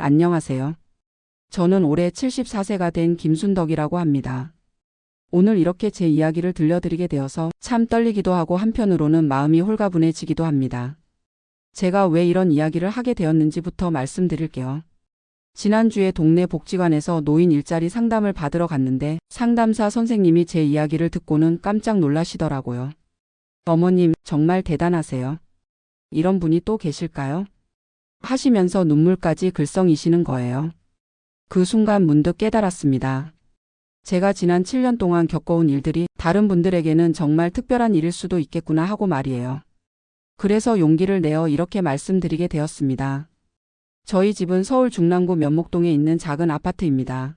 안녕하세요. 저는 올해 74세가 된 김순덕이라고 합니다. 오늘 이렇게 제 이야기를 들려드리게 되어서 참 떨리기도 하고 한편으로는 마음이 홀가분해지기도 합니다. 제가 왜 이런 이야기를 하게 되었는지부터 말씀드릴게요. 지난주에 동네 복지관에서 노인 일자리 상담을 받으러 갔는데 상담사 선생님이 제 이야기를 듣고는 깜짝 놀라시더라고요. 어머님, 정말 대단하세요. 이런 분이 또 계실까요? 하시면서 눈물까지 글썽이시는 거예요. 그 순간 문득 깨달았습니다. 제가 지난 7년 동안 겪어온 일들이 다른 분들에게는 정말 특별한 일일 수도 있겠구나 하고 말이에요. 그래서 용기를 내어 이렇게 말씀드리게 되었습니다. 저희 집은 서울 중랑구 면목동에 있는 작은 아파트입니다.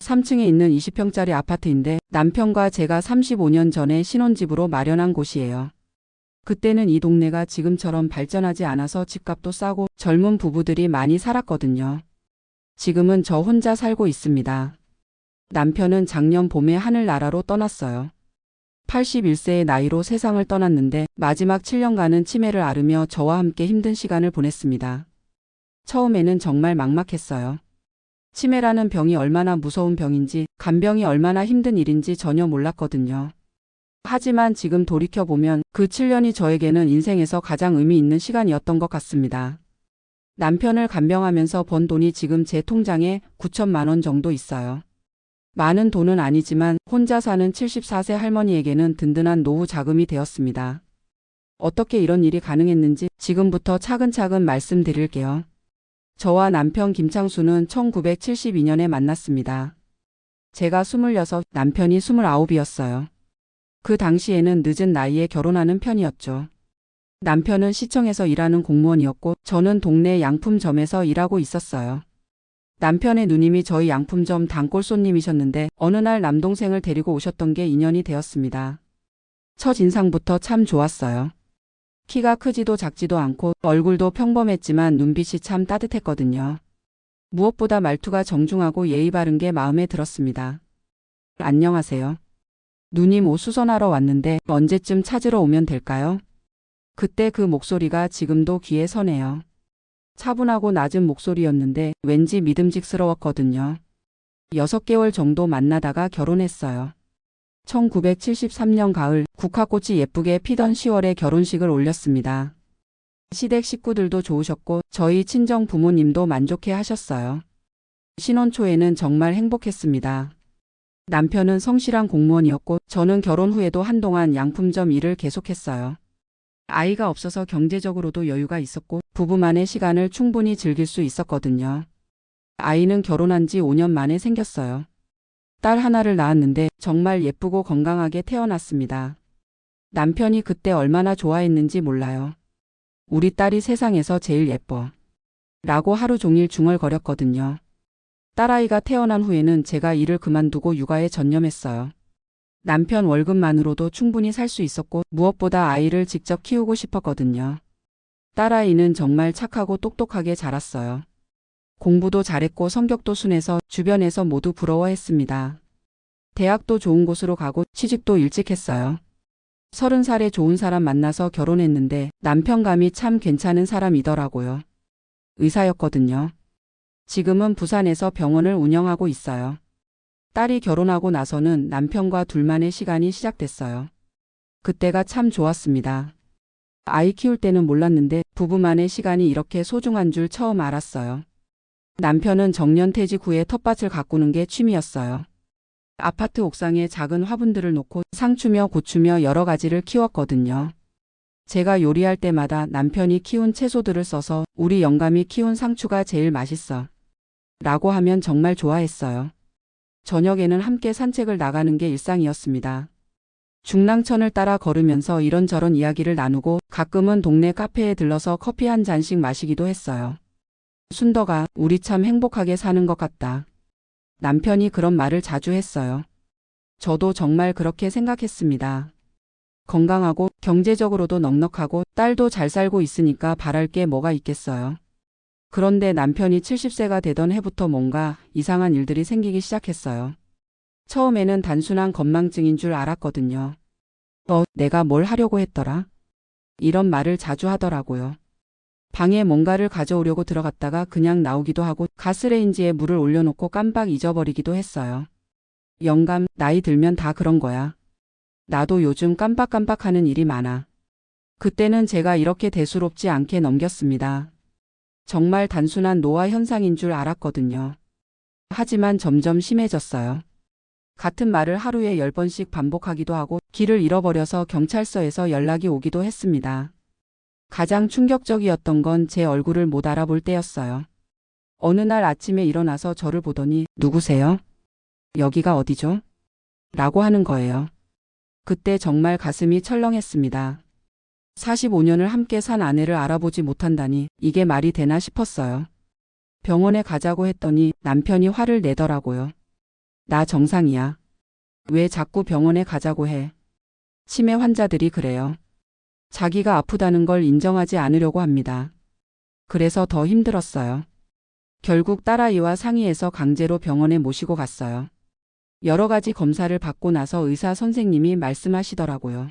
3층에 있는 20평짜리 아파트인데 남편과 제가 35년 전에 신혼집으로 마련한 곳이에요. 그때는 이 동네가 지금처럼 발전하지 않아서 집값도 싸고 젊은 부부들이 많이 살았거든요. 지금은 저 혼자 살고 있습니다. 남편은 작년 봄에 하늘나라로 떠났어요. 81세의 나이로 세상을 떠났는데 마지막 7년간은 치매를 앓으며 저와 함께 힘든 시간을 보냈습니다. 처음에는 정말 막막했어요. 치매라는 병이 얼마나 무서운 병인지, 간병이 얼마나 힘든 일인지 전혀 몰랐거든요. 하지만 지금 돌이켜보면 그 7년이 저에게는 인생에서 가장 의미 있는 시간이었던 것 같습니다. 남편을 간병하면서 번 돈이 지금 제 통장에 9천만 원 정도 있어요. 많은 돈은 아니지만 혼자 사는 74세 할머니에게는 든든한 노후 자금이 되었습니다. 어떻게 이런 일이 가능했는지 지금부터 차근차근 말씀드릴게요. 저와 남편 김창수는 1972년에 만났습니다. 제가 26, 남편이 29이었어요. 그 당시에는 늦은 나이에 결혼하는 편이었죠. 남편은 시청에서 일하는 공무원이었고 저는 동네 양품점에서 일하고 있었어요. 남편의 누님이 저희 양품점 단골 손님이셨는데 어느 날 남동생을 데리고 오셨던 게 인연이 되었습니다. 첫 인상부터 참 좋았어요. 키가 크지도 작지도 않고 얼굴도 평범했지만 눈빛이 참 따뜻했거든요. 무엇보다 말투가 정중하고 예의 바른 게 마음에 들었습니다. 안녕하세요. 누님 옷 수선하러 왔는데 언제쯤 찾으러 오면 될까요? 그때 그 목소리가 지금도 귀에 서네요. 차분하고 낮은 목소리였는데 왠지 믿음직스러웠거든요. 6개월 정도 만나다가 결혼했어요. 1973년 가을 국화꽃이 예쁘게 피던 10월에 결혼식을 올렸습니다. 시댁 식구들도 좋으셨고 저희 친정 부모님도 만족해 하셨어요. 신혼 초에는 정말 행복했습니다. 남편은 성실한 공무원이었고 저는 결혼 후에도 한동안 양품점 일을 계속했어요. 아이가 없어서 경제적으로도 여유가 있었고 부부만의 시간을 충분히 즐길 수 있었거든요. 아이는 결혼한 지 5년 만에 생겼어요. 딸 하나를 낳았는데 정말 예쁘고 건강하게 태어났습니다. 남편이 그때 얼마나 좋아했는지 몰라요. 우리 딸이 세상에서 제일 예뻐. 라고 하루 종일 중얼거렸거든요. 딸아이가 태어난 후에는 제가 일을 그만두고 육아에 전념했어요. 남편 월급만으로도 충분히 살 수 있었고 무엇보다 아이를 직접 키우고 싶었거든요. 딸아이는 정말 착하고 똑똑하게 자랐어요. 공부도 잘했고 성격도 순해서 주변에서 모두 부러워했습니다. 대학도 좋은 곳으로 가고 취직도 일찍 했어요. 서른 살에 좋은 사람 만나서 결혼했는데 남편감이 참 괜찮은 사람이더라고요. 의사였거든요. 지금은 부산에서 병원을 운영하고 있어요. 딸이 결혼하고 나서는 남편과 둘만의 시간이 시작됐어요. 그때가 참 좋았습니다. 아이 키울 때는 몰랐는데 부부만의 시간이 이렇게 소중한 줄 처음 알았어요. 남편은 정년퇴직 후에 텃밭을 가꾸는 게 취미였어요. 아파트 옥상에 작은 화분들을 놓고 상추며 고추며 여러 가지를 키웠거든요. 제가 요리할 때마다 남편이 키운 채소들을 써서 우리 영감이 키운 상추가 제일 맛있어. 라고 하면 정말 좋아했어요. 저녁에는 함께 산책을 나가는 게 일상이었습니다. 중랑천을 따라 걸으면서 이런저런 이야기를 나누고 가끔은 동네 카페에 들러서 커피 한 잔씩 마시기도 했어요. 순덕아, 우리 참 행복하게 사는 것 같다. 남편이 그런 말을 자주 했어요. 저도 정말 그렇게 생각했습니다. 건강하고 경제적으로도 넉넉하고 딸도 잘 살고 있으니까 바랄 게 뭐가 있겠어요. 그런데 남편이 70세가 되던 해부터 뭔가 이상한 일들이 생기기 시작했어요. 처음에는 단순한 건망증인 줄 알았거든요. 어, 내가 뭘 하려고 했더라? 이런 말을 자주 하더라고요. 방에 뭔가를 가져오려고 들어갔다가 그냥 나오기도 하고 가스레인지에 물을 올려놓고 깜빡 잊어버리기도 했어요. 영감, 나이 들면 다 그런 거야. 나도 요즘 깜빡깜빡하는 일이 많아. 그때는 제가 이렇게 대수롭지 않게 넘겼습니다. 정말 단순한 노화 현상인 줄 알았거든요. 하지만 점점 심해졌어요. 같은 말을 하루에 10번씩 반복하기도 하고 길을 잃어버려서 경찰서에서 연락이 오기도 했습니다. 가장 충격적이었던 건 제 얼굴을 못 알아볼 때였어요. 어느 날 아침에 일어나서 저를 보더니 누구세요? 여기가 어디죠? 라고 하는 거예요. 그때 정말 가슴이 철렁했습니다. 45년을 함께 산 아내를 알아보지 못한다니 이게 말이 되나 싶었어요. 병원에 가자고 했더니 남편이 화를 내더라고요. 나 정상이야. 왜 자꾸 병원에 가자고 해? 치매 환자들이 그래요. 자기가 아프다는 걸 인정하지 않으려고 합니다. 그래서 더 힘들었어요. 결국 딸아이와 상의해서 강제로 병원에 모시고 갔어요. 여러 가지 검사를 받고 나서 의사 선생님이 말씀하시더라고요.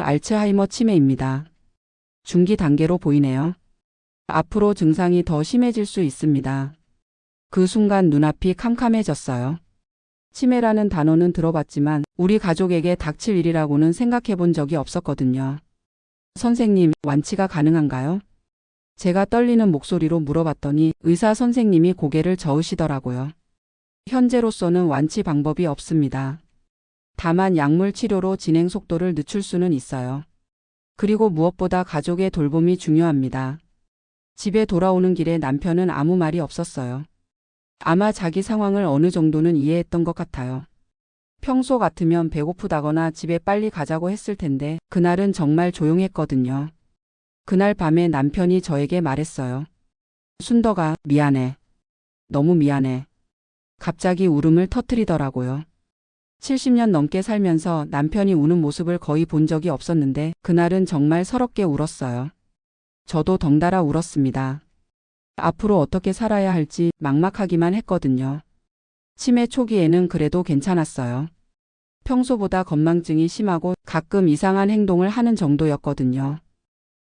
알츠하이머 치매입니다. 중기 단계로 보이네요. 앞으로 증상이 더 심해질 수 있습니다. 그 순간 눈앞이 캄캄해졌어요. 치매라는 단어는 들어봤지만 우리 가족에게 닥칠 일이라고는 생각해 본 적이 없었거든요. 선생님, 완치가 가능한가요? 제가 떨리는 목소리로 물어봤더니 의사 선생님이 고개를 저으시더라고요. 현재로서는 완치 방법이 없습니다. 다만 약물 치료로 진행 속도를 늦출 수는 있어요. 그리고 무엇보다 가족의 돌봄이 중요합니다. 집에 돌아오는 길에 남편은 아무 말이 없었어요. 아마 자기 상황을 어느 정도는 이해했던 것 같아요. 평소 같으면 배고프다거나 집에 빨리 가자고 했을 텐데 그날은 정말 조용했거든요. 그날 밤에 남편이 저에게 말했어요. 순덕아, 미안해. 너무 미안해. 갑자기 울음을 터뜨리더라고요. 70년 넘게 살면서 남편이 우는 모습을 거의 본 적이 없었는데 그날은 정말 서럽게 울었어요. 저도 덩달아 울었습니다. 앞으로 어떻게 살아야 할지 막막하기만 했거든요. 치매 초기에는 그래도 괜찮았어요. 평소보다 건망증이 심하고 가끔 이상한 행동을 하는 정도였거든요.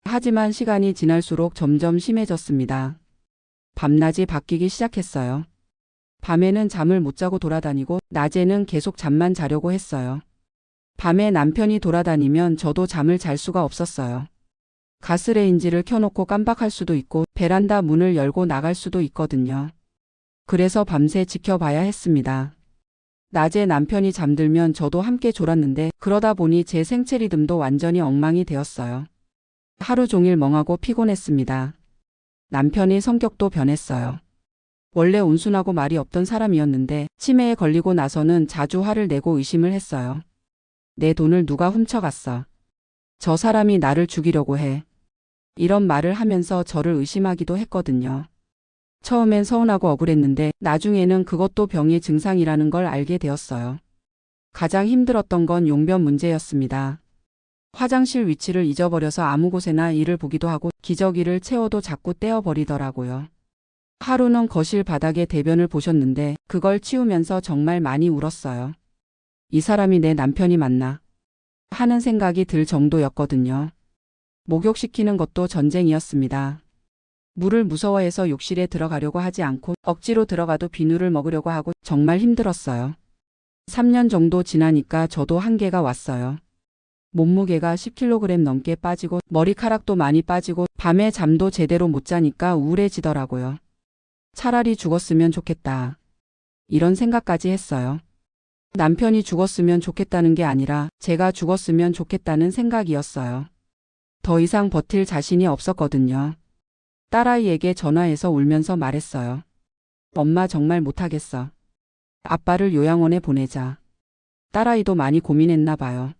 하지만 시간이 지날수록 점점 심해졌습니다. 밤낮이 바뀌기 시작했어요. 밤에는 잠을 못 자고 돌아다니고 낮에는 계속 잠만 자려고 했어요. 밤에 남편이 돌아다니면 저도 잠을 잘 수가 없었어요. 가스레인지를 켜놓고 깜빡할 수도 있고 베란다 문을 열고 나갈 수도 있거든요. 그래서 밤새 지켜봐야 했습니다. 낮에 남편이 잠들면 저도 함께 졸았는데 그러다 보니 제 생체 리듬도 완전히 엉망이 되었어요. 하루 종일 멍하고 피곤했습니다. 남편이 성격도 변했어요. 원래 온순하고 말이 없던 사람이었는데 치매에 걸리고 나서는 자주 화를 내고 의심을 했어요. 내 돈을 누가 훔쳐갔어. 저 사람이 나를 죽이려고 해. 이런 말을 하면서 저를 의심하기도 했거든요. 처음엔 서운하고 억울했는데 나중에는 그것도 병의 증상이라는 걸 알게 되었어요. 가장 힘들었던 건 용변 문제였습니다. 화장실 위치를 잊어버려서 아무 곳에나 이를 보기도 하고 기저귀를 채워도 자꾸 떼어버리더라고요. 하루는 거실 바닥에 대변을 보셨는데 그걸 치우면서 정말 많이 울었어요. 이 사람이 내 남편이 맞나? 하는 생각이 들 정도였거든요. 목욕시키는 것도 전쟁이었습니다. 물을 무서워해서 욕실에 들어가려고 하지 않고 억지로 들어가도 비누를 먹으려고 하고 정말 힘들었어요. 3년 정도 지나니까 저도 한계가 왔어요. 몸무게가 10kg 넘게 빠지고 머리카락도 많이 빠지고 밤에 잠도 제대로 못 자니까 우울해지더라고요. 차라리 죽었으면 좋겠다. 이런 생각까지 했어요. 남편이 죽었으면 좋겠다는 게 아니라 제가 죽었으면 좋겠다는 생각이었어요. 더 이상 버틸 자신이 없었거든요. 딸아이에게 전화해서 울면서 말했어요. 엄마 정말 못하겠어. 아빠를 요양원에 보내자. 딸아이도 많이 고민했나 봐요.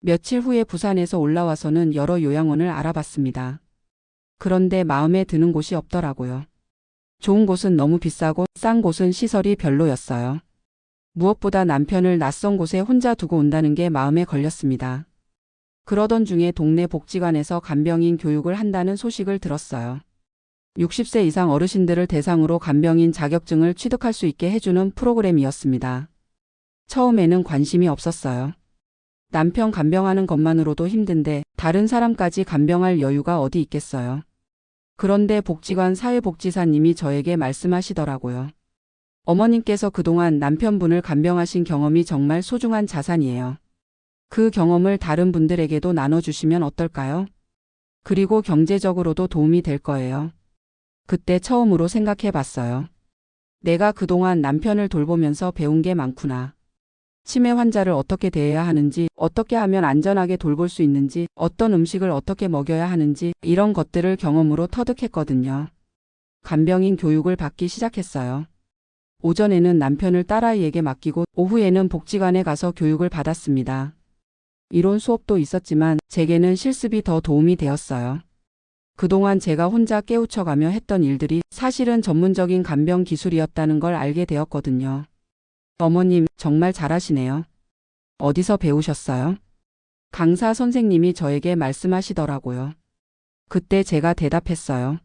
며칠 후에 부산에서 올라와서는 여러 요양원을 알아봤습니다. 그런데 마음에 드는 곳이 없더라고요. 좋은 곳은 너무 비싸고 싼 곳은 시설이 별로였어요. 무엇보다 남편을 낯선 곳에 혼자 두고 온다는 게 마음에 걸렸습니다. 그러던 중에 동네 복지관에서 간병인 교육을 한다는 소식을 들었어요. 60세 이상 어르신들을 대상으로 간병인 자격증을 취득할 수 있게 해주는 프로그램이었습니다. 처음에는 관심이 없었어요. 남편 간병하는 것만으로도 힘든데 다른 사람까지 간병할 여유가 어디 있겠어요. 그런데 복지관 사회복지사님이 저에게 말씀하시더라고요. 어머님께서 그동안 남편분을 간병하신 경험이 정말 소중한 자산이에요. 그 경험을 다른 분들에게도 나눠주시면 어떨까요? 그리고 경제적으로도 도움이 될 거예요. 그때 처음으로 생각해 봤어요. 내가 그동안 남편을 돌보면서 배운 게 많구나. 치매 환자를 어떻게 대해야 하는지, 어떻게 하면 안전하게 돌볼 수 있는지, 어떤 음식을 어떻게 먹여야 하는지, 이런 것들을 경험으로 터득했거든요. 간병인 교육을 받기 시작했어요. 오전에는 남편을 딸아이에게 맡기고, 오후에는 복지관에 가서 교육을 받았습니다. 이론 수업도 있었지만, 제게는 실습이 더 도움이 되었어요. 그동안 제가 혼자 깨우쳐가며 했던 일들이 사실은 전문적인 간병 기술이었다는 걸 알게 되었거든요. 어머님, 정말 잘하시네요. 어디서 배우셨어요? 강사 선생님이 저에게 말씀하시더라고요. 그때 제가 대답했어요.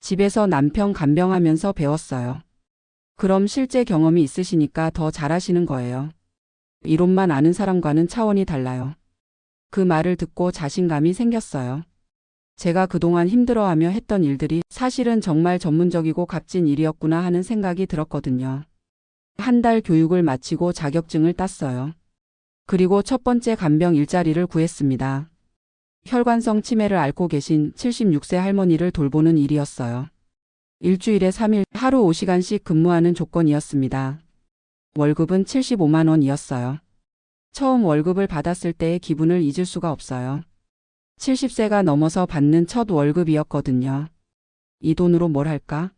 집에서 남편 간병하면서 배웠어요. 그럼 실제 경험이 있으시니까 더 잘하시는 거예요. 이론만 아는 사람과는 차원이 달라요. 그 말을 듣고 자신감이 생겼어요. 제가 그동안 힘들어하며 했던 일들이 사실은 정말 전문적이고 값진 일이었구나 하는 생각이 들었거든요. 한 달 교육을 마치고 자격증을 땄어요. 그리고 첫 번째 간병 일자리를 구했습니다. 혈관성 치매를 앓고 계신 76세 할머니를 돌보는 일이었어요. 일주일에 3일 하루 5시간씩 근무하는 조건이었습니다. 월급은 75만 원이었어요. 처음 월급을 받았을 때의 기분을 잊을 수가 없어요. 70세가 넘어서 받는 첫 월급이었거든요. 이 돈으로 뭘 할까?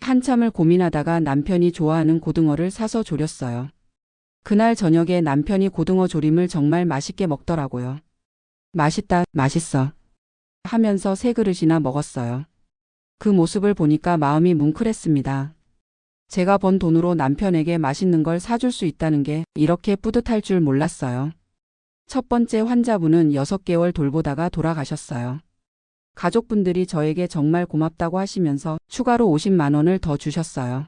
한참을 고민하다가 남편이 좋아하는 고등어를 사서 조렸어요. 그날 저녁에 남편이 고등어 조림을 정말 맛있게 먹더라고요. 맛있다, 맛있어. 하면서 세 그릇이나 먹었어요. 그 모습을 보니까 마음이 뭉클했습니다. 제가 번 돈으로 남편에게 맛있는 걸 사줄 수 있다는 게 이렇게 뿌듯할 줄 몰랐어요. 첫 번째 환자분은 6개월 돌보다가 돌아가셨어요. 가족분들이 저에게 정말 고맙다고 하시면서 추가로 50만 원을 더 주셨어요.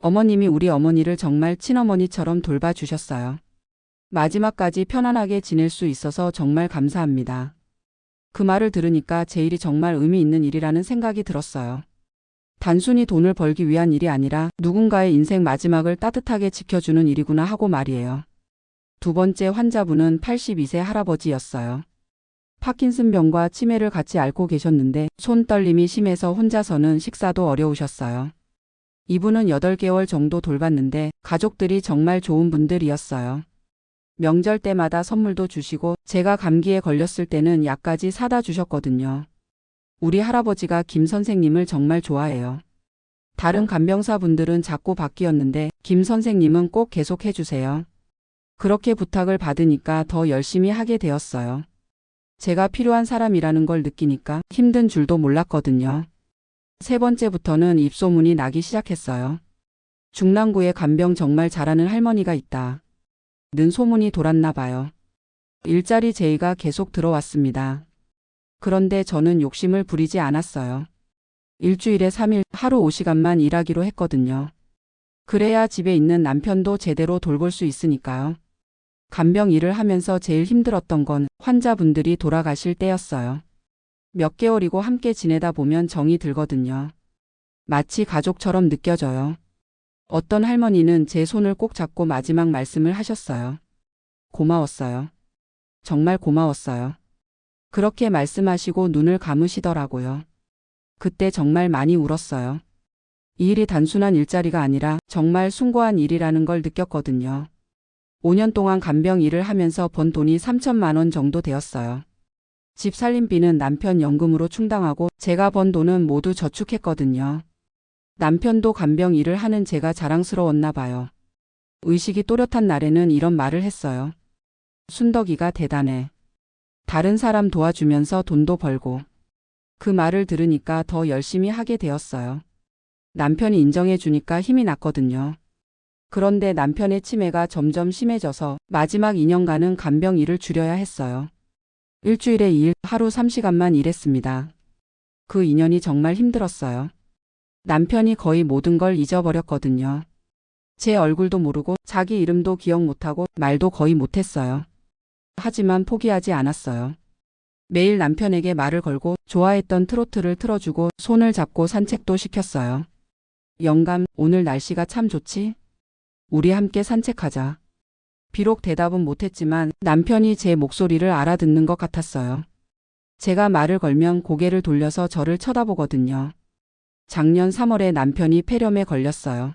어머님이 우리 어머니를 정말 친어머니처럼 돌봐주셨어요. 마지막까지 편안하게 지낼 수 있어서 정말 감사합니다. 그 말을 들으니까 제 일이 정말 의미 있는 일이라는 생각이 들었어요. 단순히 돈을 벌기 위한 일이 아니라 누군가의 인생 마지막을 따뜻하게 지켜주는 일이구나 하고 말이에요. 두 번째 환자분은 82세 할아버지였어요. 파킨슨병과 치매를 같이 앓고 계셨는데 손떨림이 심해서 혼자서는 식사도 어려우셨어요. 이분은 8개월 정도 돌봤는데 가족들이 정말 좋은 분들이었어요. 명절 때마다 선물도 주시고 제가 감기에 걸렸을 때는 약까지 사다 주셨거든요. 우리 할아버지가 김 선생님을 정말 좋아해요. 다른 간병사분들은 자꾸 바뀌었는데 김 선생님은 꼭 계속 해주세요. 그렇게 부탁을 받으니까 더 열심히 하게 되었어요. 제가 필요한 사람이라는 걸 느끼니까 힘든 줄도 몰랐거든요. 세 번째부터는 입소문이 나기 시작했어요. 중랑구에 간병 정말 잘하는 할머니가 있다. 는 소문이 돌았나 봐요. 일자리 제의가 계속 들어왔습니다. 그런데 저는 욕심을 부리지 않았어요. 일주일에 3일 하루 5시간만 일하기로 했거든요. 그래야 집에 있는 남편도 제대로 돌볼 수 있으니까요. 간병 일을 하면서 제일 힘들었던 건 환자분들이 돌아가실 때였어요. 몇 개월이고 함께 지내다 보면 정이 들거든요. 마치 가족처럼 느껴져요. 어떤 할머니는 제 손을 꼭 잡고 마지막 말씀을 하셨어요. 고마웠어요. 정말 고마웠어요. 그렇게 말씀하시고 눈을 감으시더라고요. 그때 정말 많이 울었어요. 이 일이 단순한 일자리가 아니라 정말 숭고한 일이라는 걸 느꼈거든요. 5년 동안 간병 일을 하면서 번 돈이 3천만 원 정도 되었어요. 집 살림비는 남편 연금으로 충당하고 제가 번 돈은 모두 저축했거든요. 남편도 간병 일을 하는 제가 자랑스러웠나 봐요. 의식이 또렷한 날에는 이런 말을 했어요. 순덕이가 대단해. 다른 사람 도와주면서 돈도 벌고. 그 말을 들으니까 더 열심히 하게 되었어요. 남편이 인정해 주니까 힘이 났거든요. 그런데 남편의 치매가 점점 심해져서 마지막 2년간은 간병 일을 줄여야 했어요. 일주일에 2일, 하루 3시간만 일했습니다. 그 2년이 정말 힘들었어요. 남편이 거의 모든 걸 잊어버렸거든요. 제 얼굴도 모르고 자기 이름도 기억 못하고 말도 거의 못했어요. 하지만 포기하지 않았어요. 매일 남편에게 말을 걸고 좋아했던 트로트를 틀어주고 손을 잡고 산책도 시켰어요. 영감, 오늘 날씨가 참 좋지? 우리 함께 산책하자. 비록 대답은 못했지만 남편이 제 목소리를 알아듣는 것 같았어요. 제가 말을 걸면 고개를 돌려서 저를 쳐다보거든요. 작년 3월에 남편이 폐렴에 걸렸어요.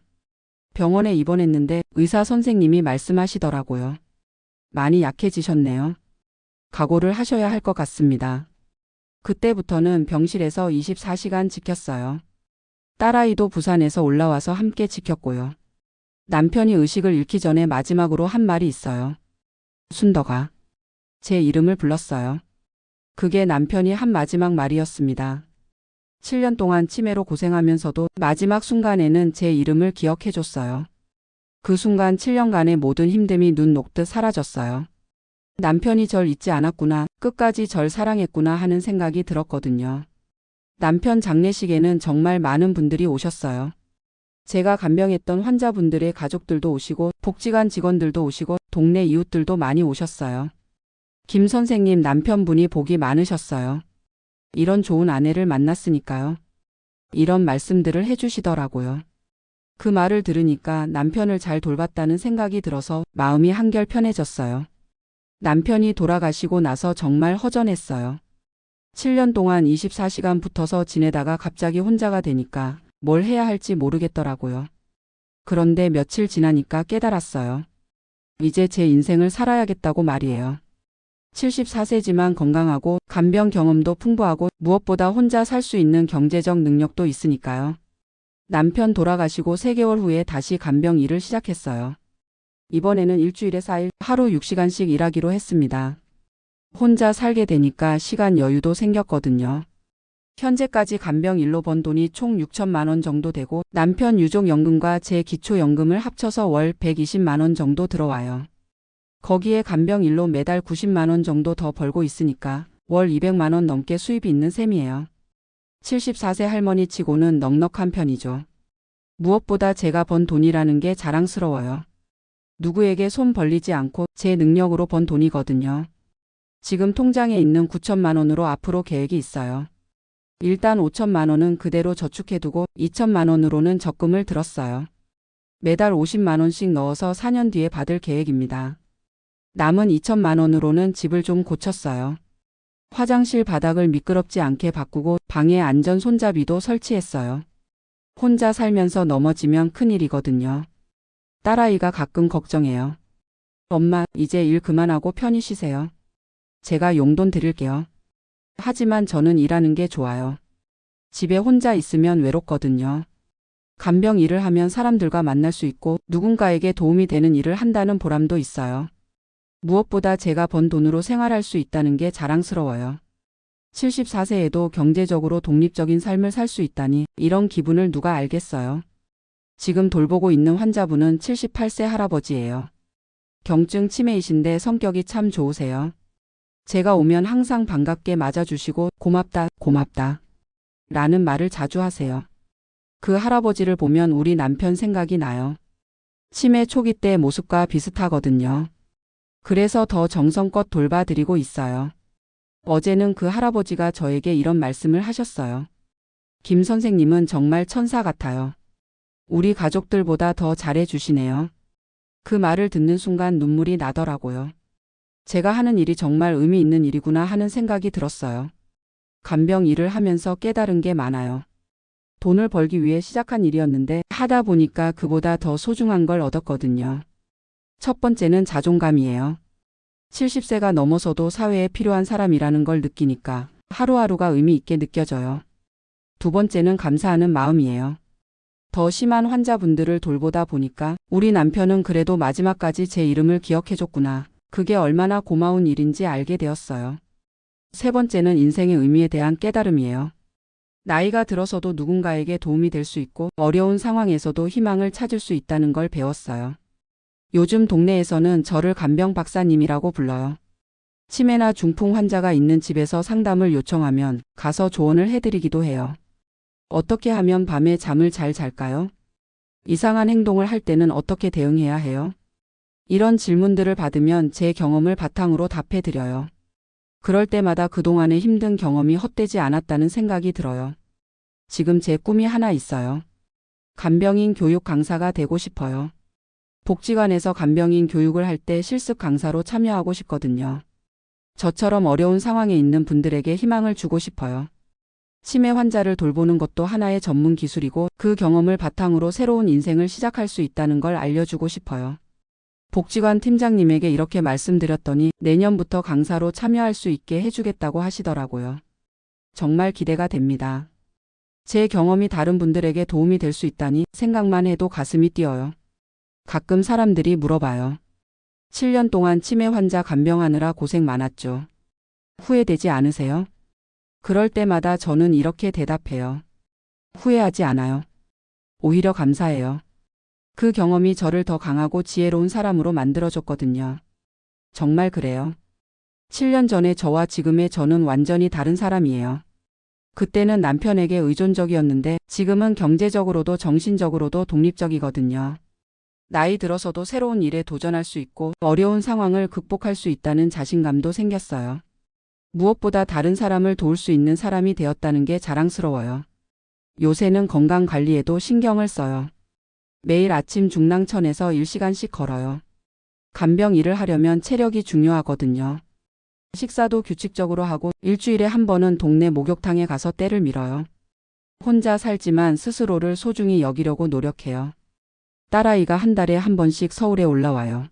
병원에 입원했는데 의사 선생님이 말씀하시더라고요. 많이 약해지셨네요. 각오를 하셔야 할 것 같습니다. 그때부터는 병실에서 24시간 지켰어요. 딸아이도 부산에서 올라와서 함께 지켰고요. 남편이 의식을 잃기 전에 마지막으로 한 말이 있어요. 순덕아. 제 이름을 불렀어요. 그게 남편이 한 마지막 말이었습니다. 7년 동안 치매로 고생하면서도 마지막 순간에는 제 이름을 기억해줬어요. 그 순간 7년간의 모든 힘듦이 눈 녹듯 사라졌어요. 남편이 절 잊지 않았구나, 끝까지 절 사랑했구나 하는 생각이 들었거든요. 남편 장례식에는 정말 많은 분들이 오셨어요. 제가 간병했던 환자분들의 가족들도 오시고, 복지관 직원들도 오시고, 동네 이웃들도 많이 오셨어요. 김 선생님 남편분이 복이 많으셨어요. 이런 좋은 아내를 만났으니까요. 이런 말씀들을 해주시더라고요. 그 말을 들으니까 남편을 잘 돌봤다는 생각이 들어서 마음이 한결 편해졌어요. 남편이 돌아가시고 나서 정말 허전했어요. 7년 동안 24시간 붙어서 지내다가 갑자기 혼자가 되니까 뭘 해야 할지 모르겠더라고요. 그런데 며칠 지나니까 깨달았어요. 이제 제 인생을 살아야겠다고 말이에요. 74세지만 건강하고 간병 경험도 풍부하고 무엇보다 혼자 살 수 있는 경제적 능력도 있으니까요. 남편 돌아가시고 3개월 후에 다시 간병 일을 시작했어요. 이번에는 일주일에 4일 하루 6시간씩 일하기로 했습니다. 혼자 살게 되니까 시간 여유도 생겼거든요. 현재까지 간병 일로 번 돈이 총 6천만 원 정도 되고 남편 유족연금과 제 기초연금을 합쳐서 월 120만 원 정도 들어와요. 거기에 간병 일로 매달 90만 원 정도 더 벌고 있으니까 월 200만 원 넘게 수입이 있는 셈이에요. 74세 할머니 치고는 넉넉한 편이죠. 무엇보다 제가 번 돈이라는 게 자랑스러워요. 누구에게 손 벌리지 않고 제 능력으로 번 돈이거든요. 지금 통장에 있는 9천만 원으로 앞으로 계획이 있어요. 일단 5천만 원은 그대로 저축해두고 2천만 원으로는 적금을 들었어요. 매달 50만 원씩 넣어서 4년 뒤에 받을 계획입니다. 남은 2천만 원으로는 집을 좀 고쳤어요. 화장실 바닥을 미끄럽지 않게 바꾸고 방에 안전 손잡이도 설치했어요. 혼자 살면서 넘어지면 큰일이거든요. 딸아이가 가끔 걱정해요. 엄마, 이제 일 그만하고 편히 쉬세요. 제가 용돈 드릴게요. 하지만 저는 일하는 게 좋아요. 집에 혼자 있으면 외롭거든요. 간병 일을 하면 사람들과 만날 수 있고 누군가에게 도움이 되는 일을 한다는 보람도 있어요. 무엇보다 제가 번 돈으로 생활할 수 있다는 게 자랑스러워요. 74세에도 경제적으로 독립적인 삶을 살 수 있다니 이런 기분을 누가 알겠어요. 지금 돌보고 있는 환자분은 78세 할아버지예요. 경증 치매이신데 성격이 참 좋으세요. 제가 오면 항상 반갑게 맞아주시고 고맙다, 고맙다. 라는 말을 자주 하세요. 그 할아버지를 보면 우리 남편 생각이 나요. 치매 초기 때 모습과 비슷하거든요. 그래서 더 정성껏 돌봐드리고 있어요. 어제는 그 할아버지가 저에게 이런 말씀을 하셨어요. 김 선생님은 정말 천사 같아요. 우리 가족들보다 더 잘해주시네요. 그 말을 듣는 순간 눈물이 나더라고요. 제가 하는 일이 정말 의미 있는 일이구나 하는 생각이 들었어요. 간병 일을 하면서 깨달은 게 많아요. 돈을 벌기 위해 시작한 일이었는데 하다 보니까 그보다 더 소중한 걸 얻었거든요. 첫 번째는 자존감이에요. 70세가 넘어서도 사회에 필요한 사람이라는 걸 느끼니까 하루하루가 의미 있게 느껴져요. 두 번째는 감사하는 마음이에요. 더 심한 환자분들을 돌보다 보니까 우리 남편은 그래도 마지막까지 제 이름을 기억해줬구나. 그게 얼마나 고마운 일인지 알게 되었어요. 세 번째는 인생의 의미에 대한 깨달음이에요. 나이가 들어서도 누군가에게 도움이 될 수 있고 어려운 상황에서도 희망을 찾을 수 있다는 걸 배웠어요. 요즘 동네에서는 저를 간병 박사님이라고 불러요. 치매나 중풍 환자가 있는 집에서 상담을 요청하면 가서 조언을 해드리기도 해요. 어떻게 하면 밤에 잠을 잘 잘까요? 이상한 행동을 할 때는 어떻게 대응해야 해요? 이런 질문들을 받으면 제 경험을 바탕으로 답해드려요. 그럴 때마다 그동안의 힘든 경험이 헛되지 않았다는 생각이 들어요. 지금 제 꿈이 하나 있어요. 간병인 교육 강사가 되고 싶어요. 복지관에서 간병인 교육을 할 때 실습 강사로 참여하고 싶거든요. 저처럼 어려운 상황에 있는 분들에게 희망을 주고 싶어요. 치매 환자를 돌보는 것도 하나의 전문 기술이고 그 경험을 바탕으로 새로운 인생을 시작할 수 있다는 걸 알려주고 싶어요. 복지관 팀장님에게 이렇게 말씀드렸더니 내년부터 강사로 참여할 수 있게 해주겠다고 하시더라고요. 정말 기대가 됩니다. 제 경험이 다른 분들에게 도움이 될 수 있다니 생각만 해도 가슴이 뛰어요. 가끔 사람들이 물어봐요. 7년 동안 치매 환자 간병하느라 고생 많았죠. 후회되지 않으세요? 그럴 때마다 저는 이렇게 대답해요. 후회하지 않아요. 오히려 감사해요. 그 경험이 저를 더 강하고 지혜로운 사람으로 만들어줬거든요. 정말 그래요. 7년 전에 저와 지금의 저는 완전히 다른 사람이에요. 그때는 남편에게 의존적이었는데 지금은 경제적으로도 정신적으로도 독립적이거든요. 나이 들어서도 새로운 일에 도전할 수 있고 어려운 상황을 극복할 수 있다는 자신감도 생겼어요. 무엇보다 다른 사람을 도울 수 있는 사람이 되었다는 게 자랑스러워요. 요새는 건강 관리에도 신경을 써요. 매일 아침 중랑천에서 1시간씩 걸어요. 간병 일을 하려면 체력이 중요하거든요. 식사도 규칙적으로 하고 일주일에 한 번은 동네 목욕탕에 가서 때를 밀어요. 혼자 살지만 스스로를 소중히 여기려고 노력해요. 딸아이가 한 달에 한 번씩 서울에 올라와요.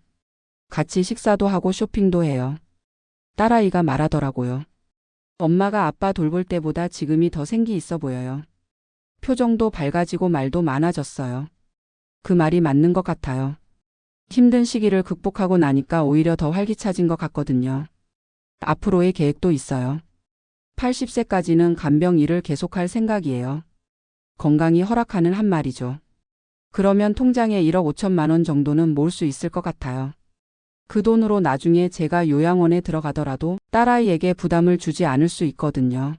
같이 식사도 하고 쇼핑도 해요. 딸아이가 말하더라고요. 엄마가 아빠 돌볼 때보다 지금이 더 생기 있어 보여요. 표정도 밝아지고 말도 많아졌어요. 그 말이 맞는 것 같아요. 힘든 시기를 극복하고 나니까 오히려 더 활기차진 것 같거든요. 앞으로의 계획도 있어요. 80세까지는 간병 일을 계속할 생각이에요. 건강이 허락하는 한 말이죠. 그러면 통장에 1억 5천만 원 정도는 모을 수 있을 것 같아요. 그 돈으로 나중에 제가 요양원에 들어가더라도 딸아이에게 부담을 주지 않을 수 있거든요.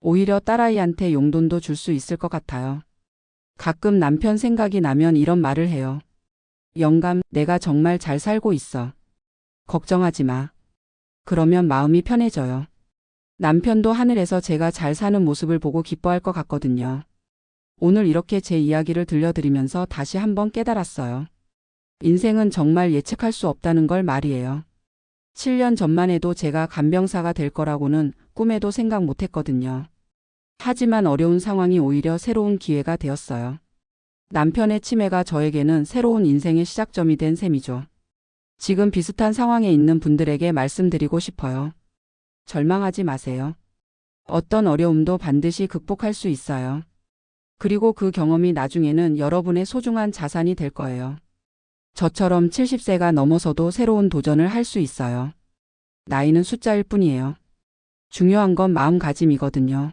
오히려 딸아이한테 용돈도 줄 수 있을 것 같아요. 가끔 남편 생각이 나면 이런 말을 해요. 영감, 내가 정말 잘 살고 있어. 걱정하지 마. 그러면 마음이 편해져요. 남편도 하늘에서 제가 잘 사는 모습을 보고 기뻐할 것 같거든요. 오늘 이렇게 제 이야기를 들려드리면서 다시 한번 깨달았어요. 인생은 정말 예측할 수 없다는 걸 말이에요. 7년 전만 해도 제가 간병사가 될 거라고는 꿈에도 생각 못 했거든요. 하지만 어려운 상황이 오히려 새로운 기회가 되었어요. 남편의 치매가 저에게는 새로운 인생의 시작점이 된 셈이죠. 지금 비슷한 상황에 있는 분들에게 말씀드리고 싶어요. 절망하지 마세요. 어떤 어려움도 반드시 극복할 수 있어요. 그리고 그 경험이 나중에는 여러분의 소중한 자산이 될 거예요. 저처럼 70세가 넘어서도 새로운 도전을 할 수 있어요. 나이는 숫자일 뿐이에요. 중요한 건 마음가짐이거든요.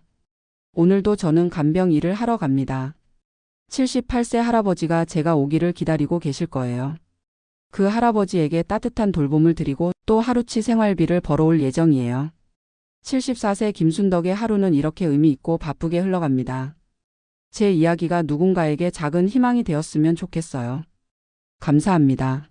오늘도 저는 간병 일을 하러 갑니다. 78세 할아버지가 제가 오기를 기다리고 계실 거예요. 그 할아버지에게 따뜻한 돌봄을 드리고 또 하루치 생활비를 벌어올 예정이에요. 74세 김순덕의 하루는 이렇게 의미 있고 바쁘게 흘러갑니다. 제 이야기가 누군가에게 작은 희망이 되었으면 좋겠어요. 감사합니다.